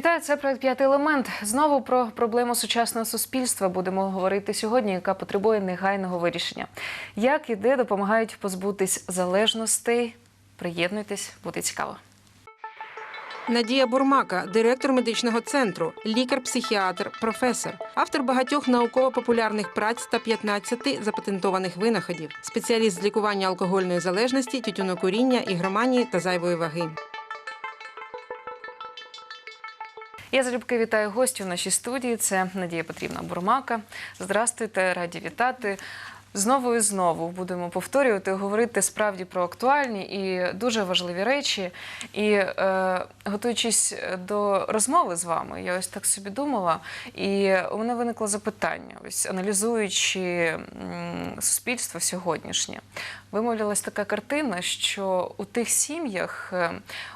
Вітаю, це проект п'ятий елемент. Знову про проблему сучасного суспільства будемо говорити сьогодні, яка потребує негайного вирішення. Як і де допомагають позбутись залежностей? Приєднуйтесь, буде цікаво. Надія Бурмака, директор медичного центру, лікар-психіатр, професор, автор багатьох науково-популярних праць та 15 запатентованих винаходів, спеціаліст з лікування алкогольної залежності, тютюнокуріння, ігроманії та зайвої ваги. Я залюбки вітаю гостю в нашій студії. Це Надія Петрівна Бурмака. Здрастуйте, раді вітати. Знову і знову будемо повторювати, говорити справді про актуальні і дуже важливі речі. І е, готуючись до розмови з вами, я ось так собі думала, і у мене виникло запитання, ось аналізуючи суспільство сьогоднішнє, вимовлялась така картина, що у тих сім'ях, е,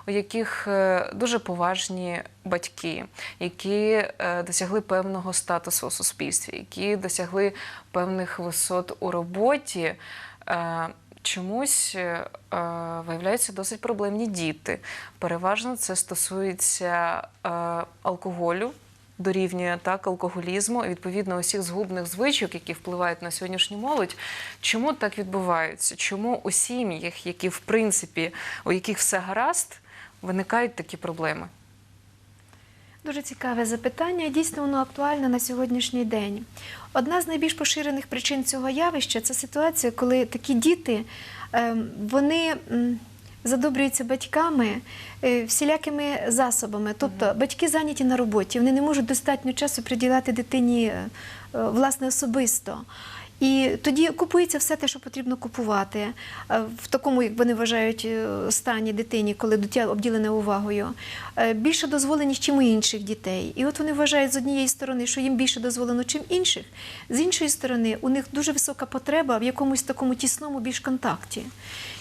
у яких е, дуже поважні батьки, які е, досягли певного статусу у суспільстві, які досягли певних висот у роботі. е, Чомусь е, виявляються досить проблемні діти. Переважно це стосується алкоголю, дорівнює так алкоголізму і відповідно усіх згубних звичок, які впливають на сьогоднішню молодь. Чому так відбувається? Чому у сім'ях, які в принципі у яких все гаразд, виникають такі проблеми? Дуже цікаве запитання. Дійсно, воно актуальне на сьогоднішній день. Одна з найбільш поширених причин цього явища це ситуація, коли такі діти ем, вони задобрюються батьками е, всілякими засобами. Тобто батьки зайняті на роботі, вони не можуть достатньо часу приділяти дитині е, е, власне особисто. І тоді купується все те, що потрібно купувати е, в такому, як вони вважають, е, стані дитині, коли дитя обділене увагою. Е, Більше дозволені, чим у інших дітей. І от вони вважають з однієї сторони, що їм більше дозволено, чим інших. З іншої сторони, у них дуже висока потреба в якомусь такому тісному більш контакті.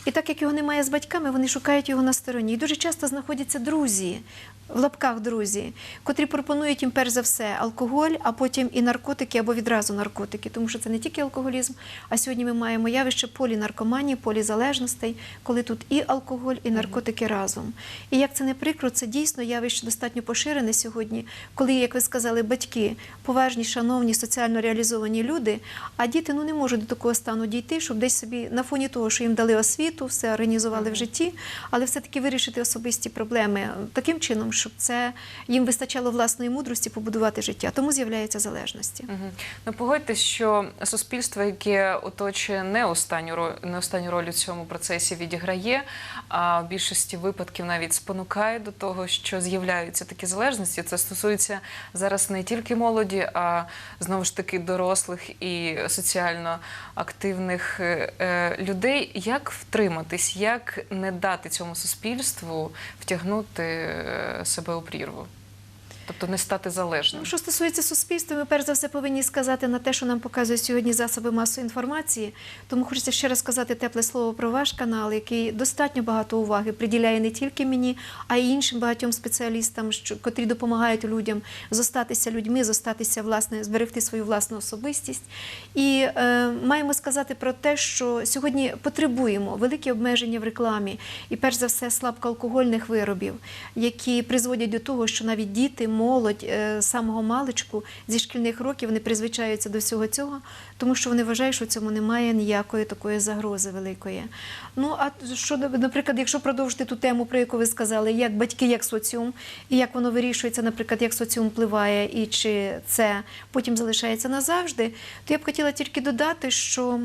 І так як його немає з батьками, вони шукають його на стороні. І дуже часто знаходяться друзі. В лапках друзі, котрі пропонують їм перш за все алкоголь, а потім і наркотики або відразу наркотики, тому що це не тільки алкоголізм. А сьогодні ми маємо явище полінаркоманії, полізалежностей, коли тут і алкоголь, і наркотики разом. І як це не прикро, це дійсно явище достатньо поширене сьогодні, коли, як ви сказали, батьки поважні, шановні, соціально реалізовані люди, а діти ну не можуть до такого стану дійти, щоб десь собі на фоні того, що їм дали освіту, все організували в житті, але все-таки вирішити особисті проблеми таким чином, щоб це їм вистачало власної мудрості побудувати життя. Тому з'являються залежності. Ну погодьтесь, що суспільство, яке оточує не останню роль, не останню роль у цьому процесі відіграє, а в більшості випадків навіть спонукає до того, що з'являються такі залежності. Це стосується зараз не тільки молоді, а знову ж таки дорослих і соціально активних е, е, людей. Як втриматись, як не дати цьому суспільству втягнути е, себе у прірву? Тобто не стати залежним. Ну, що стосується суспільства, ми перш за все повинні сказати на те, що нам показують сьогодні засоби масової інформації. Тому хочеться ще раз сказати тепле слово про ваш канал, який достатньо багато уваги приділяє не тільки мені, а й іншим багатьом спеціалістам, що котрі допомагають людям зостатися людьми, зостатися власне, зберегти свою власну особистість. І е, маємо сказати про те, що сьогодні потребуємо великі обмеження в рекламі, і перш за все слабкоалкогольних виробів, які призводять до того, що навіть діти молодь е, з самого маличку зі шкільних років вони призвичаються до всього цього, тому що вони вважають, що в цьому немає ніякої такої загрози великої. Ну а що наприклад, якщо продовжити ту тему, про яку ви сказали, як батьки, як соціум, і як воно вирішується, наприклад, як соціум впливає, і чи це потім залишається назавжди, то я б хотіла тільки додати, що.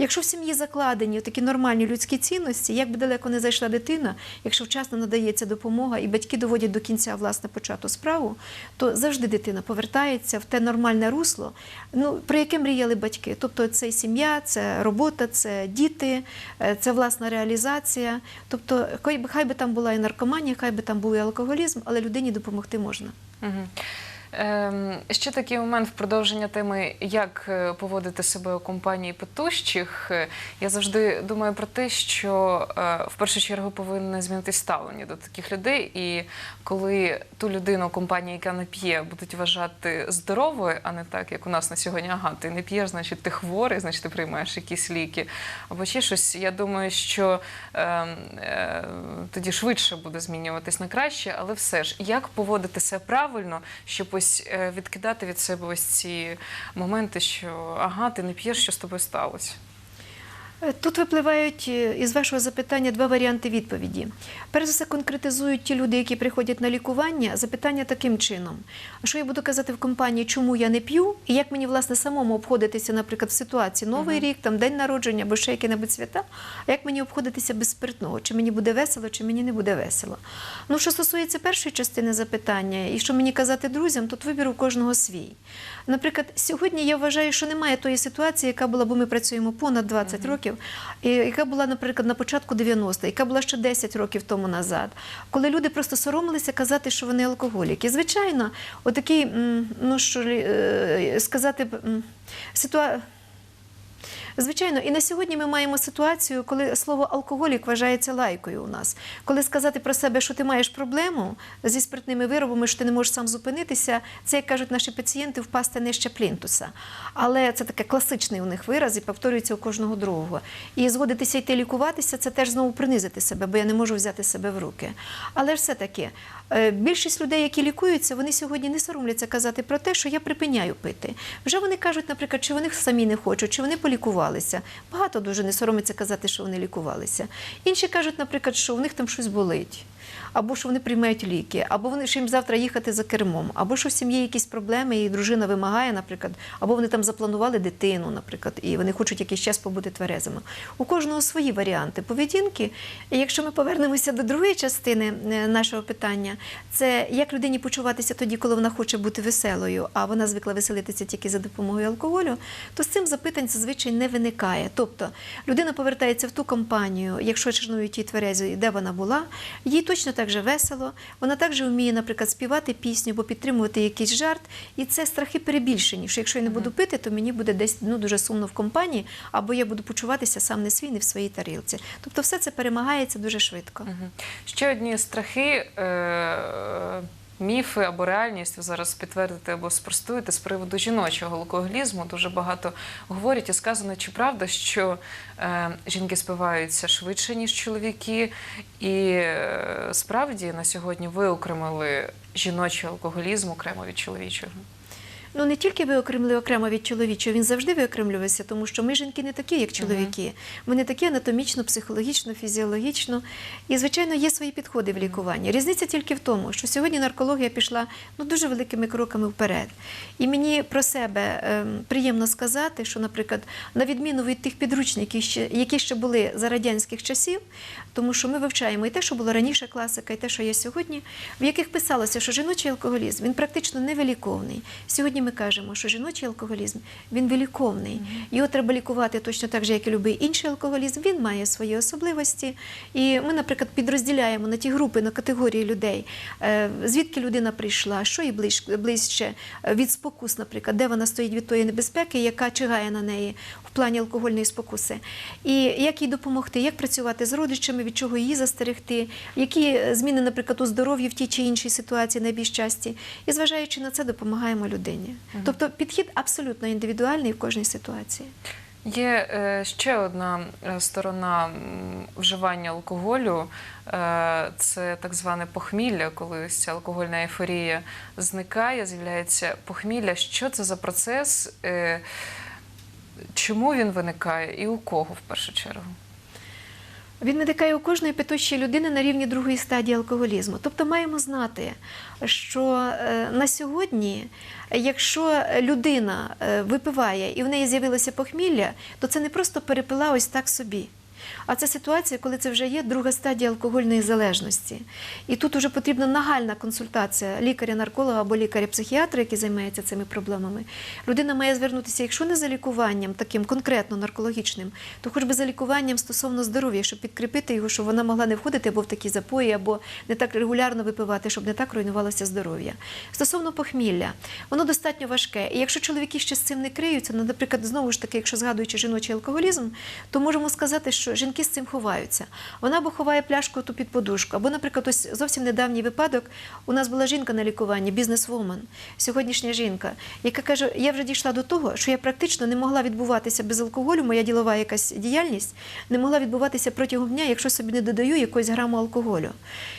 Якщо в сім'ї закладені такі нормальні людські цінності, як би далеко не зайшла дитина, якщо вчасно надається допомога і батьки доводять до кінця власне почату справу, то завжди дитина повертається в те нормальне русло, ну про яке мріяли батьки. Тобто це сім'я, це робота, це діти, е, це власна реалізація. Тобто, хай би там була і наркоманія, хай би там був і алкоголізм, але людині допомогти можна. Мгм. Ем, ще такий момент в продовження теми, як е, поводити себе у компанії питущих. Е, Я завжди думаю про те, що е, в першу чергу повинне змінитись ставлення до таких людей. І коли ту людину компанії, яка не п'є, будуть вважати здоровою, а не так, як у нас на сьогодні, ага, ти не п'єш, значить ти хворий, значить ти приймаєш якісь ліки. Або ще щось. Я думаю, що е, е, тоді швидше буде змінюватись на краще, але все ж, як поводити себе правильно, щоб ось е, відкидати від себе ось ці моменти, що ага, ти не п'єш, що з тобою сталося. Тут випливають е, із вашого запитання два варіанти відповіді. Перш за все, конкретизують ті люди, які приходять на лікування, запитання таким чином: а що я буду казати в компанії, чому я не п'ю, і як мені власне самому обходитися, наприклад, в ситуації Новий рік, там день народження або ще які-небудь свята, а як мені обходитися без спиртного? Чи мені буде весело, чи мені не буде весело? Ну, що стосується першої частини запитання, і що мені казати друзям, тут вибір у кожного свій. Наприклад, сьогодні я вважаю, що немає тої ситуації, яка була, бо ми працюємо понад 20 років, і яка була, наприклад, на початку 90-х, яка була ще 10 років тому назад, коли люди просто соромилися казати, що вони алкоголіки. Звичайно, отакий, ну що е, сказати, ситуація. Звичайно, і на сьогодні ми маємо ситуацію, коли слово алкоголік вважається лайкою у нас. Коли сказати про себе, що ти маєш проблему зі спиртними виробами, що ти не можеш сам зупинитися, це, як кажуть наші пацієнти, впасти нижче плінтуса. Але це таке класичний у них вираз і повторюється у кожного другого. І згодитися йти лікуватися, це теж знову принизити себе, бо я не можу взяти себе в руки. Але ж все-таки е, більшість людей, які лікуються, вони сьогодні не соромляться казати про те, що я припиняю пити. Вже вони кажуть, наприклад, чи вони самі не хочуть, чи вони полікувалися. Багато дуже не соромиться казати, що вони лікувалися. Інші кажуть, наприклад, що у них там щось болить. Або що вони приймають ліки, або вони що їм завтра їхати за кермом, або що в сім'ї якісь проблеми, і дружина вимагає, наприклад, або вони там запланували дитину, наприклад, і вони хочуть якийсь час побути тверезими. У кожного свої варіанти поведінки. І якщо ми повернемося до другої частини е, нашого питання, це як людині почуватися тоді, коли вона хоче бути веселою, а вона звикла веселитися тільки за допомогою алкоголю, то з цим запитань зазвичай не виникає. Тобто людина повертається в ту компанію, якщо шанують ті тверезі, де вона була, їй точно так же весело. Вона також вміє, наприклад, співати пісню або підтримувати якийсь жарт. І це страхи перебільшені. Що якщо я не буду пити, то мені буде десь ну, дуже сумно в компанії, або я буду почуватися сам не свій, не в своїй тарілці. Тобто, все це перемагається дуже швидко. Ще одні страхи. Е- Міфи або реальність ви зараз підтвердите або спростуєте з приводу жіночого алкоголізму. Дуже багато говорять і сказано, чи правда, що е, жінки спиваються швидше, ніж чоловіки. І е, справді на сьогодні ви окремили жіночий алкоголізм окремо від чоловічого. Ну не тільки виокремили окремо від чоловічого, він завжди виокремлювався, тому що ми жінки не такі, як чоловіки. Ми не такі анатомічно, психологічно, фізіологічно. І, звичайно, є свої підходи в лікуванні. Різниця тільки в тому, що сьогодні наркологія пішла ну, дуже великими кроками вперед. І мені про себе ем, приємно сказати, що, наприклад, на відміну від тих підручників, ще- які ще були за радянських часів, тому що ми вивчаємо і те, що було раніше класика, і те, що є сьогодні, в яких писалося, що жіночий алкоголізм він практично невиліковний. Сьогодні ми кажемо, що жіночий алкоголізм він виліковний. Його треба лікувати точно так же, як і будь-який інший алкоголізм. Він має свої особливості. І ми, наприклад, підрозділяємо на ті групи, на категорії людей, е, звідки людина прийшла, що їй ближче е, від спокус, наприклад, де вона стоїть від тої небезпеки, яка чигає на неї в плані алкогольної спокуси. І як їй допомогти, як працювати з родичами, від чого її застерегти, які е, зміни, наприклад, у здоров'ї в тій чи іншій ситуації найбільш часті. І зважаючи на це, допомагаємо людині. Тобто підхід абсолютно індивідуальний в кожній ситуації. Є е, ще одна е, сторона вживання алкоголю. Це так зване похмілля, коли ця алкогольна ейфорія зникає, з'являється похмілля. Що це за процес? Чому він виникає і у кого в першу чергу? Він виникає у кожної питущої людини на рівні другої стадії алкоголізму. Тобто маємо знати, що е, на сьогодні, якщо людина е, випиває і в неї з'явилося похмілля, то це не просто перепила ось так собі. А це ситуація, коли це вже є друга стадія алкогольної залежності. І тут вже потрібна нагальна консультація лікаря-нарколога або лікаря-психіатра, який займається цими проблемами. Людина має звернутися, якщо не за лікуванням, таким конкретно наркологічним, то хоч би за лікуванням стосовно здоров'я, щоб підкріпити його, щоб вона могла не входити або в такі запої, або не так регулярно випивати, щоб не так руйнувалося здоров'я. Стосовно похмілля, воно достатньо важке. І якщо чоловіки ще з цим не криються, ну, наприклад, знову ж таки, якщо згадуючи жіночий алкоголізм, то можемо сказати, що жінки з цим ховаються. Вона або ховає пляшку ту під подушку, або, наприклад, ось зовсім недавній випадок. У нас була жінка на лікуванні, бізнесвумен, сьогоднішня жінка, яка каже: я вже дійшла до того, що я практично не могла відбуватися без алкоголю, моя ділова якась діяльність не могла відбуватися протягом дня, якщо собі не додаю якогось граму алкоголю.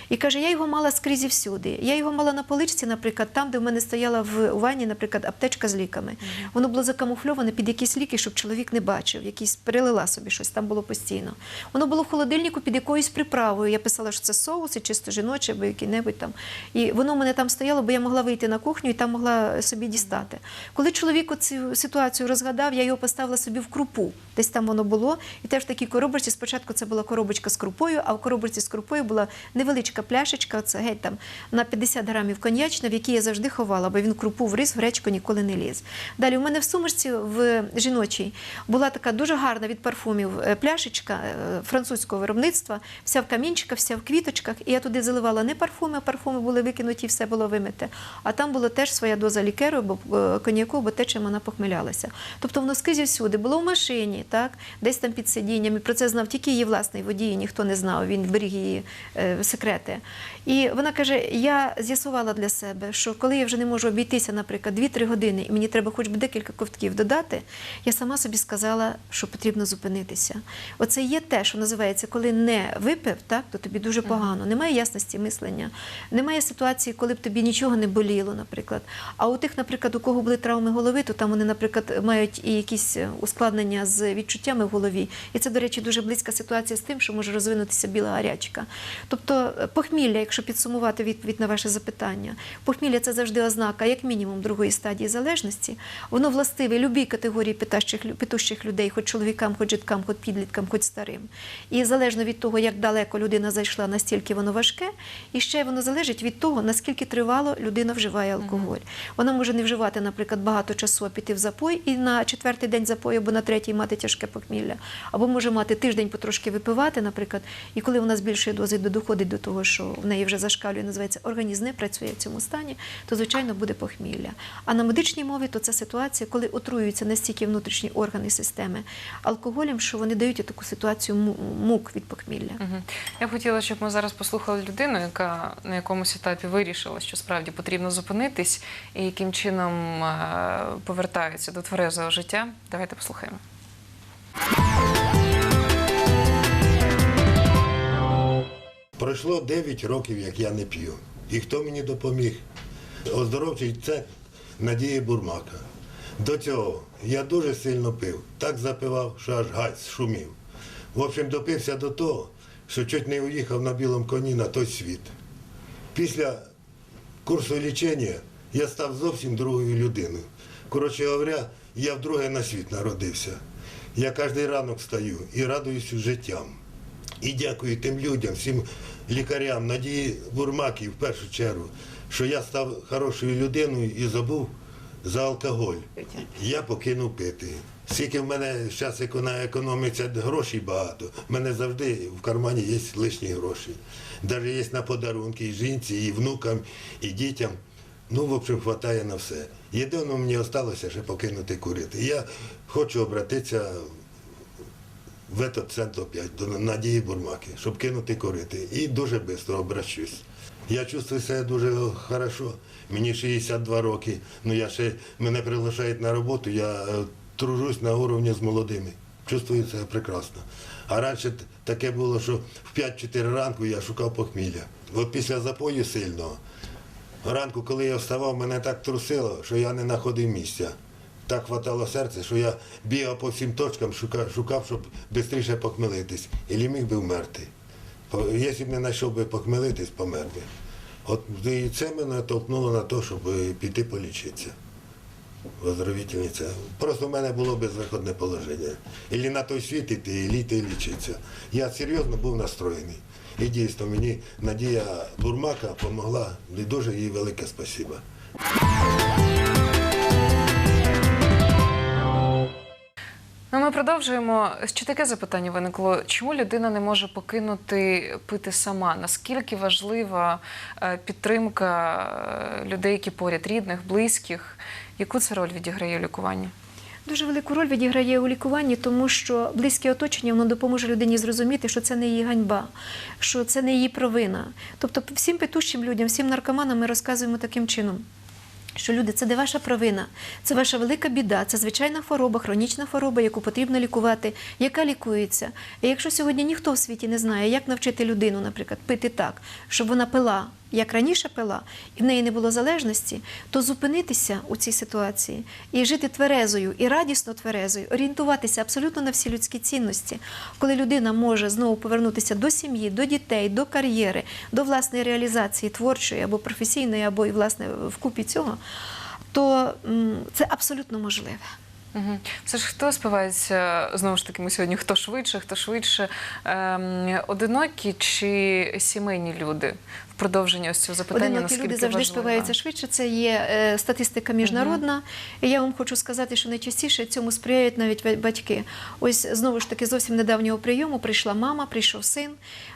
І каже, я його мала скрізь і всюди. Я його мала на поличці, наприклад, там, де в мене стояла в ванні, наприклад, аптечка з ліками. Воно було закамуфльоване під якісь ліки, щоб чоловік не бачив, якісь перелила собі щось, там було постійно. Воно було в холодильнику під якоюсь приправою. Я писала, що це соус, і чисто жіноче, або який-небудь там. І воно в мене там стояло, бо я могла вийти на кухню і там могла собі дістати. Коли чоловік цю ситуацію розгадав, я його поставила собі в крупу. Десь там воно було. І теж в такій коробочці. Спочатку це була коробочка з крупою, а в коробочці з крупою була невеличка пляшечка, це геть там на 50 грамів коньячна, в якій я завжди ховала, бо він крупу в рис, в гречку ніколи не ліз. Далі у мене в сумочці в жіночій була така дуже гарна від парфумів е, пляшечка французького виробництва, вся в камінчиках, вся в квіточках. І я туди заливала не парфуми, а парфуми були викинуті, все було вимите. А там була теж своя доза лікеру або е, коньяку, бо те, чим вона похмелялася. Тобто воно скрізь і всюди було в машині, так, десь там під сидінням. І про це знав тільки її власний водій, ніхто не знав, він беріг її е, секрети. І вона каже: я з'ясувала для себе, що коли я вже не можу обійтися, наприклад, 2-3 години, і мені треба хоч би декілька ковтків додати, я сама собі сказала, що потрібно зупинитися. Оце є те, що називається, коли не випив, так, то тобі дуже погано. Немає ясності мислення, немає ситуації, коли б тобі нічого не боліло, наприклад. А у тих, наприклад, у кого були травми голови, то там вони, наприклад, мають і якісь е, ускладнення з відчуттями в голові. І це, до речі, дуже близька ситуація з тим, що може розвинутися біла гарячка. Тобто е, похмілля, якщо підсумувати відповідь на ваше запитання, похмілля це завжди ознака, як мінімум, другої стадії залежності. Воно властиве любій категорії питущих людей, хоч чоловікам, хоч жіткам, хоч підліткам, хоч старим. І залежно від того, як далеко людина зайшла, настільки воно важке, і ще воно залежить від того, наскільки тривало людина вживає алкоголь. Вона може не вживати, наприклад, багато часу, а піти в запой і на четвертий день запою або на третій мати тяжке похмілля, або може мати тиждень потрошки випивати, наприклад, і коли вона збільшує дози, доходить до того, що в неї вже зашкалює, називається організм не працює в цьому стані, то звичайно буде похмілля. А на медичній мові то це ситуація, коли отруюються настільки внутрішні органи системи алкоголем, що вони дають таку ситуацію му- мук від похмілля. Я б хотіла, щоб ми зараз послухали людину, яка на якомусь етапі вирішила, що справді потрібно зупинитись, і яким чином е, повертається до тверезого життя. Давайте послухаємо. Пройшло 9 років, як я не п'ю. І хто мені допоміг? Оздоровчий це Надія Бурмака. До цього я дуже сильно пив. Так запивав, що аж гаць шумів. В общем, допився до того, що чуть не уїхав на білому коні на той світ. Після курсу лічення я став зовсім другою людиною. Коротше говоря, я вдруге на світ народився. Я кожен ранок стаю і радуюся життям. І дякую тим людям, всім лікарям, Надії Бурмакі в першу чергу, що я став хорошою людиною і забув за алкоголь. Я покинув пити. Скільки в мене зараз економиться грошей багато, в мене завжди в кармані є лишні гроші. Навіть є на подарунки і жінці, і внукам, і дітям. Ну, в общем, вистачає на все. Єдине, мені залишилося ще покинути курити. Я хочу обратитися в этот центр опять, до Надії Бурмаки, щоб кинути курити. І дуже швидко обращусь. Я чувствую себе дуже хорошо. Мені 62 роки, ну я ще мене приглашають на роботу, я е, тружусь на уровні з молодими. Чувствую себе прекрасно. А раніше таке було, що в 5-4 ранку я шукав похмілля. От після запою сильного, ранку, коли я вставав, мене так трусило, що я не знаходив місця. Так хватало серця, що я бігав по всім точкам, шукав, шукав щоб швидше похмелитись. І міг би вмерти. Якщо б не знайшов би похмелитись, помер би. От і це мене толкнуло на те, щоб піти полічитися. Оздоровительниця. Просто в мене було безвиходне положення. Ілі на той світ іти, і лічитися. Я серйозно був настроєний. І дійсно мені Надія Бурмака допомогла, і дуже їй велике спасибо. Ну, ми продовжуємо. Ще таке запитання виникло: чому людина не може покинути пити сама? Наскільки важлива е, підтримка е, людей, які поряд, рідних, близьких? Яку це роль відіграє у лікуванні? Дуже велику роль відіграє у лікуванні, тому що близьке оточення воно допоможе людині зрозуміти, що це не її ганьба, що це не її провина. Тобто, всім петущим людям, всім наркоманам ми розказуємо таким чином. Що люди, це не ваша провина, це ваша велика біда, це звичайна хвороба, хронічна хвороба, яку потрібно лікувати, яка лікується. І якщо сьогодні ніхто в світі не знає, як навчити людину, наприклад, пити так, щоб вона пила, як раніше пила, і в неї не було залежності, то зупинитися у цій ситуації і жити тверезою і радісно тверезою, орієнтуватися абсолютно на всі людські цінності, коли людина може знову повернутися до сім'ї, до дітей, до кар'єри, до власної реалізації творчої або професійної, або і власне вкупі цього, то це абсолютно можливе. Угу. Все ж хто спивається знову ж таки, ми сьогодні хто швидше, хто швидше, ем, одинокі чи сімейні люди? Продовження ось цього запитання Одинокі люди завжди важливо? спиваються швидше. Це є е, статистика міжнародна. І я вам хочу сказати, що найчастіше цьому сприяють навіть батьки. Ось знову ж таки зовсім недавнього прийому прийшла мама, прийшов син.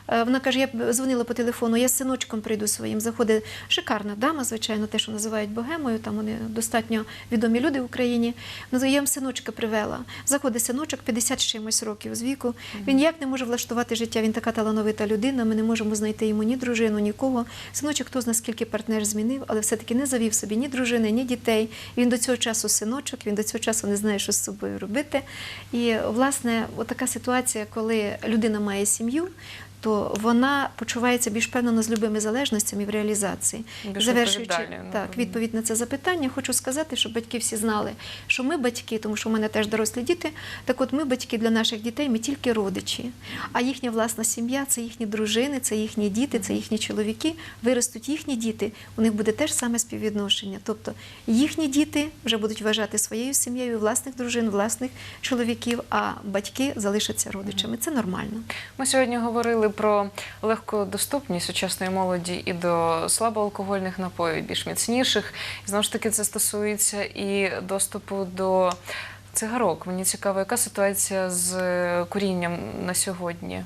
Е, Вона каже: я дзвонила по телефону, я з синочком прийду своїм. Заходить шикарна дама, звичайно, те, що називають богемою. Там вони достатньо відомі люди в Україні. Ну, Я вам синочка привела. Заходить синочок 50 з чимось років з віку. Він ніяк не може влаштувати життя. Він така талановита людина. Ми не можемо знайти йому ні дружину, нікого. Синочок хто зна скільки партнер змінив, але все-таки не завів собі ні дружини, ні дітей. Він до цього часу синочок, він до цього часу не знає, що з собою робити. І, власне, така ситуація, коли людина має сім'ю. То вона почувається більш певно з любими залежностями в реалізації. Більш Завершуючи так, відповідь на це запитання, хочу сказати, щоб батьки всі знали, що ми батьки, тому що в мене теж дорослі діти. Так от ми батьки для наших дітей, ми тільки родичі. А їхня власна сім'я це їхні дружини, це їхні діти, це їхні чоловіки. Виростуть їхні діти, у них буде теж саме співвідношення. Тобто їхні діти вже будуть вважати своєю сім'єю власних дружин, власних чоловіків, а батьки залишаться родичами. Це нормально. Ми сьогодні говорили про легку доступність сучасної молоді і до слабоалкогольних напоїв, більш міцніших. І знову ж таки, це стосується і доступу до цигарок. Мені цікаво, яка ситуація з курінням на сьогодні?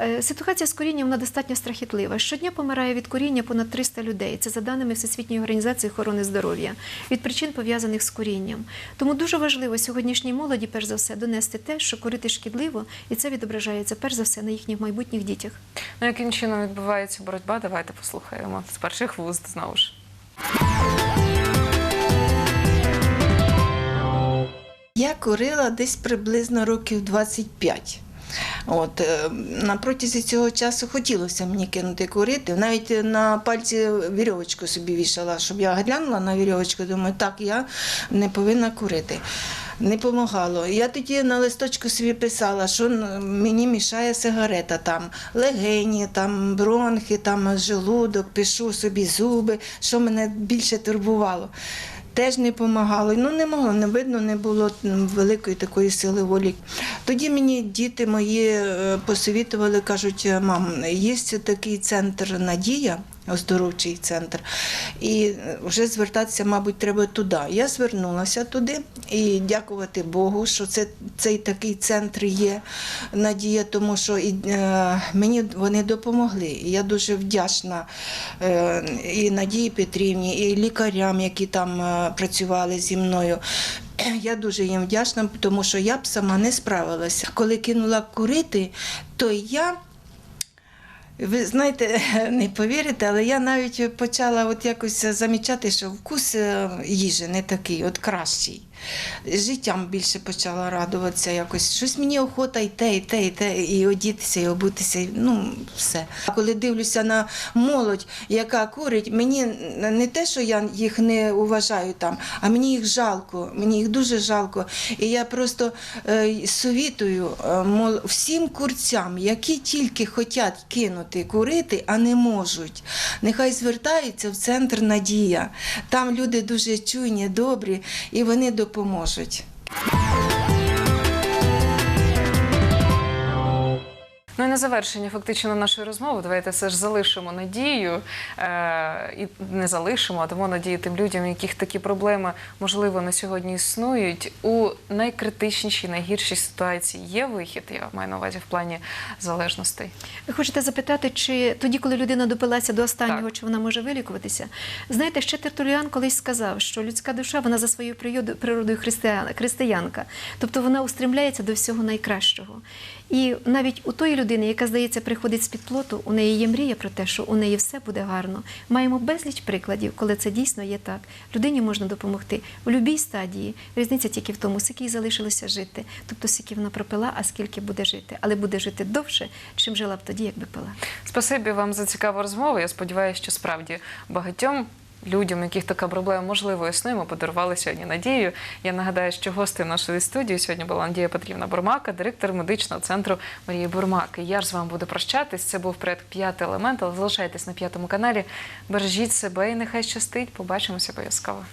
Е, Ситуація з курінням вона достатньо страхітлива. Щодня помирає від куріння понад 300 людей. Це за даними Всесвітньої організації охорони здоров'я від причин пов'язаних з курінням. Тому дуже важливо сьогоднішній молоді, перш за все, донести те, що курити шкідливо, і це відображається перш за все на їхніх майбутніх дітях. Ну, яким чином відбувається боротьба? Давайте послухаємо з перших вуст знову ж. Я курила десь приблизно років 25. От, е, на протязі цього часу хотілося мені кинути курити. Навіть на пальці вірьовочку собі вішала, щоб я глянула на вірьовочку, думаю, так, я не повинна курити. Не помагало. Я тоді на листочку собі писала, що мені мішає сигарета, там легені, там бронхи, там желудок, пишу собі зуби, що мене більше турбувало теж не допомагало. Ну не могло, не видно, не було великої такої сили волі. Тоді мені діти мої е, посовітували, кажуть, мам, є такий центр Надія. Оздоровчий центр, і е, вже звертатися, мабуть, треба туди. Я звернулася туди і дякувати Богу, що це цей такий центр є надія, тому що і, е, мені вони допомогли. І я дуже вдячна е, і Надії Петрівні, і лікарям, які там е, працювали зі мною. Я дуже їм вдячна, тому що я б сама не справилася. Коли кинула курити, то я. Ви знаєте, не повірите, але я навіть почала от якось замічати, що вкус е, їжі не такий, от кращий. Життям більше почала радуватися якось. Щось мені охота і те, і те, і те, і одітися, і обутися, і, ну все. А коли дивлюся на молодь, яка курить, мені не те, що я їх не уважаю там, а мені їх жалко. Мені їх дуже жалко. І я просто е, совітую е, всім курцям, які тільки хочуть кинути курити, а не можуть. Нехай звертаються в центр Надія. Там люди дуже чуйні, добрі, і вони допоможуть. Ну і на завершення фактично нашої розмови. Давайте все ж залишимо надію е, і не залишимо, а дамо надію тим людям, яких такі проблеми можливо на сьогодні існують. У найкритичнішій, найгіршій ситуації є вихід. Я маю на увазі в плані залежностей. Ви хочете запитати, чи тоді, коли людина допилася до останнього, Так. чи вона може вилікуватися? Знаєте, ще Тертуліан колись сказав, що людська душа вона за своєю природою християн, християнка, тобто вона устремляється до всього найкращого. І навіть у тої людини, яка здається, приходить з під плоту, у неї є мрія про те, що у неї все буде гарно. Маємо безліч прикладів, коли це дійсно є так. Людині можна допомогти у будь-якій стадії. Різниця тільки в тому, скільки їй залишилося жити, тобто скільки вона пропила, а скільки буде жити, але буде жити довше, чим жила б тоді, якби пила. Спасибі вам за цікаву розмову. Я сподіваюся, що справді багатьом. Людям, у яких така проблема можливо існує, ми подарували сьогодні надію. Я нагадаю, що гостею нашої студії сьогодні була Надія Петрівна Бурмака, директор медичного центру Марії Бурмаки. Я ж з вами буду прощатись. Це був проект п'ятий елемент. Але залишайтесь на п'ятому каналі. Бережіть себе і нехай щастить. Побачимося обов'язково.